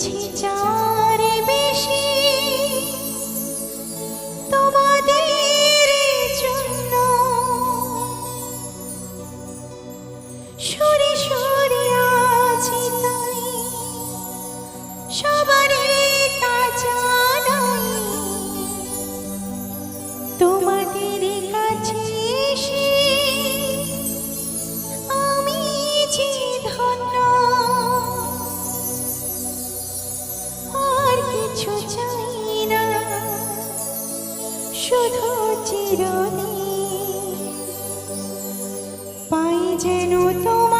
请叫我 কিছু চাই না শুধু পাই যেন তোমার